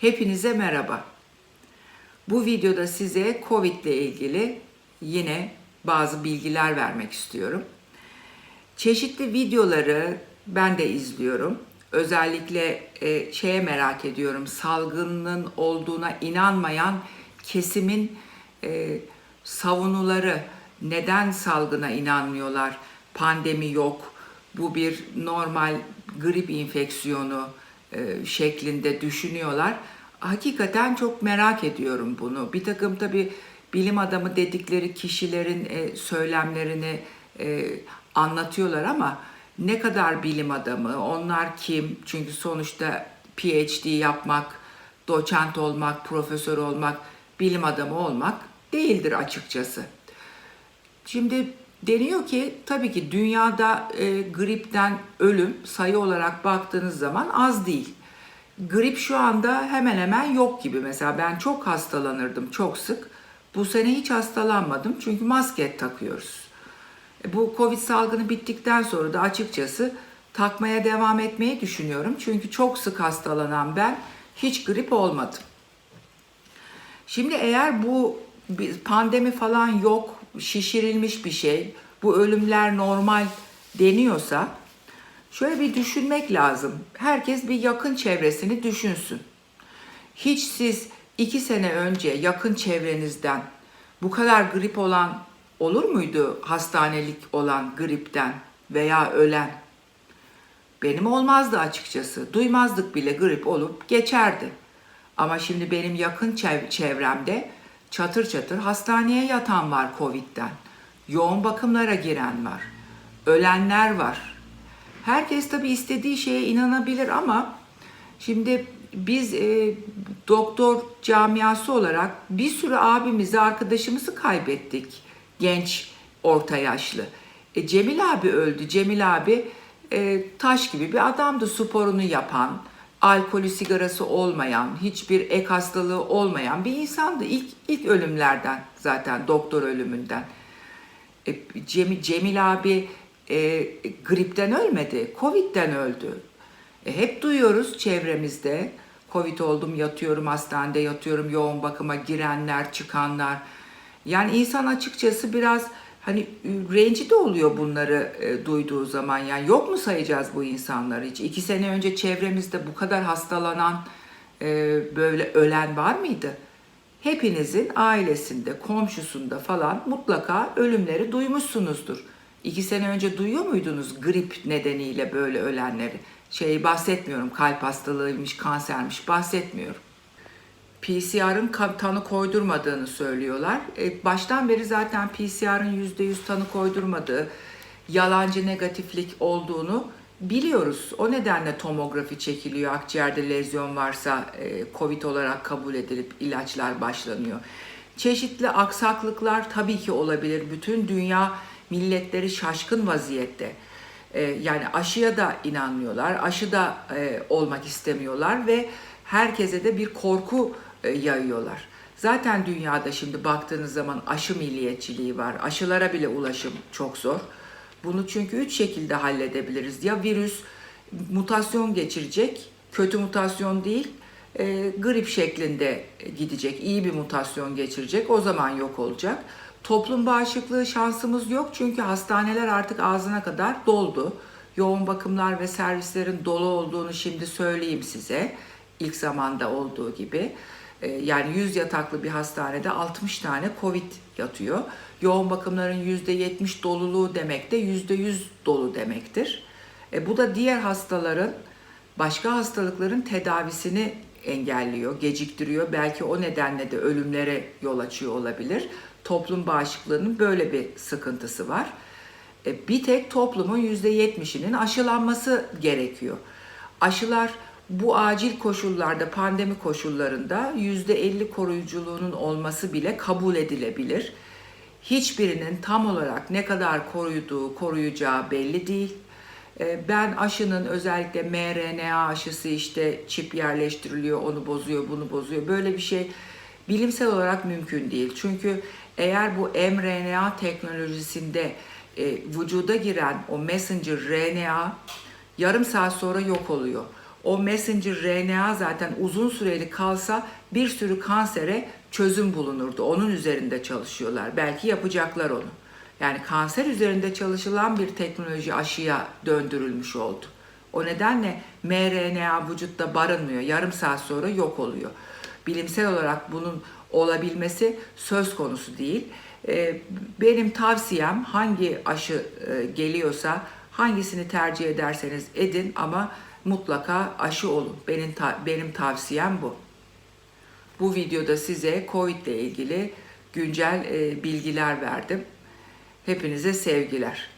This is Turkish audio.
Hepinize merhaba. Bu videoda size Covid ile ilgili yine bazı bilgiler vermek istiyorum. Çeşitli videoları ben de izliyorum. Özellikle e, şeye merak ediyorum. Salgının olduğuna inanmayan kesimin e, savunuları neden salgına inanmıyorlar? Pandemi yok. Bu bir normal grip infeksiyonu e, şeklinde düşünüyorlar. Hakikaten çok merak ediyorum bunu. Bir takım tabii bilim adamı dedikleri kişilerin e, söylemlerini e, anlatıyorlar ama ne kadar bilim adamı, onlar kim? Çünkü sonuçta PhD yapmak, doçent olmak, profesör olmak, bilim adamı olmak değildir açıkçası. Şimdi deniyor ki tabii ki dünyada e, gripten ölüm sayı olarak baktığınız zaman az değil. Grip şu anda hemen hemen yok gibi. Mesela ben çok hastalanırdım çok sık. Bu sene hiç hastalanmadım çünkü maske takıyoruz. E, Bu Covid salgını bittikten sonra da açıkçası takmaya devam etmeyi düşünüyorum. Çünkü çok sık hastalanan ben hiç grip olmadım. Şimdi eğer bu pandemi falan yok, şişirilmiş bir şey, bu ölümler normal deniyorsa şöyle bir düşünmek lazım. Herkes bir yakın çevresini düşünsün. Hiç siz iki sene önce yakın çevrenizden bu kadar grip olan olur muydu hastanelik olan gripten veya ölen? Benim olmazdı açıkçası. Duymazdık bile grip olup geçerdi. Ama şimdi benim yakın çev- çevremde çatır çatır hastaneye yatan var Covid'den. Yoğun bakımlara giren var. Ölenler var. Herkes tabii istediği şeye inanabilir ama şimdi biz e, doktor camiası olarak bir sürü abimizi, arkadaşımızı kaybettik. Genç, orta yaşlı. E, Cemil abi öldü. Cemil abi e, taş gibi bir adamdı sporunu yapan, alkolü sigarası olmayan, hiçbir ek hastalığı olmayan bir insandı. İlk, ilk ölümlerden zaten doktor ölümünden. E, Cemil, Cemil abi e, gripten ölmedi, Covid'den öldü. E, hep duyuyoruz çevremizde. Covid oldum, yatıyorum, hastanede yatıyorum, yoğun bakıma girenler, çıkanlar. Yani insan açıkçası biraz hani rencide oluyor bunları e, duyduğu zaman. Yani yok mu sayacağız bu insanları hiç? İki sene önce çevremizde bu kadar hastalanan, e, böyle ölen var mıydı? Hepinizin ailesinde, komşusunda falan mutlaka ölümleri duymuşsunuzdur. İki sene önce duyuyor muydunuz grip nedeniyle böyle ölenleri? Şey bahsetmiyorum, kalp hastalığıymış, kansermiş bahsetmiyorum. PCR'ın tanı koydurmadığını söylüyorlar. E, baştan beri zaten PCR'ın %100 tanı koydurmadığı, yalancı negatiflik olduğunu biliyoruz. O nedenle tomografi çekiliyor. Akciğerde lezyon varsa e, COVID olarak kabul edilip ilaçlar başlanıyor. Çeşitli aksaklıklar tabii ki olabilir. Bütün dünya milletleri şaşkın vaziyette. E, yani aşıya da inanmıyorlar, aşı da e, olmak istemiyorlar ve herkese de bir korku yayıyorlar. Zaten dünyada şimdi baktığınız zaman aşı milliyetçiliği var. Aşılara bile ulaşım çok zor. Bunu çünkü üç şekilde halledebiliriz. Ya virüs mutasyon geçirecek, kötü mutasyon değil, e, grip şeklinde gidecek, iyi bir mutasyon geçirecek, o zaman yok olacak. Toplum bağışıklığı şansımız yok çünkü hastaneler artık ağzına kadar doldu. Yoğun bakımlar ve servislerin dolu olduğunu şimdi söyleyeyim size. İlk zamanda olduğu gibi. Ee, Yani 100 yataklı bir hastanede 60 tane Covid yatıyor. Yoğun bakımların %70 doluluğu demek de %100 dolu demektir. E, bu da diğer hastaların, başka hastalıkların tedavisini engelliyor, geciktiriyor. Belki o nedenle de ölümlere yol açıyor olabilir. Toplum bağışıklığının böyle bir sıkıntısı var. E, bir tek toplumun %70'inin aşılanması gerekiyor. Aşılar bu acil koşullarda, pandemi koşullarında %50 koruyuculuğunun olması bile kabul edilebilir. Hiçbirinin tam olarak ne kadar koruduğu, koruyacağı belli değil. E, Ben aşının özellikle mRNA aşısı işte çip yerleştiriliyor, onu bozuyor, bunu bozuyor. Böyle bir şey bilimsel olarak mümkün değil. Çünkü eğer bu mRNA teknolojisinde e, vücuda giren o messenger RNA yarım saat sonra yok oluyor. O messenger RNA zaten uzun süreli kalsa bir sürü kansere çözüm bulunurdu. Onun üzerinde çalışıyorlar. Belki yapacaklar onu. Yani kanser üzerinde çalışılan bir teknoloji aşıya döndürülmüş oldu. O nedenle mRNA vücutta barınmıyor. Yarım saat sonra yok oluyor. Bilimsel olarak bunun olabilmesi söz konusu değil. Ee, Benim tavsiyem hangi aşı e, geliyorsa hangisini tercih ederseniz edin ama mutlaka aşı olun. Benim ta- benim tavsiyem bu. Bu videoda size COVID ile ilgili güncel e, bilgiler verdim. Hepinize sevgiler.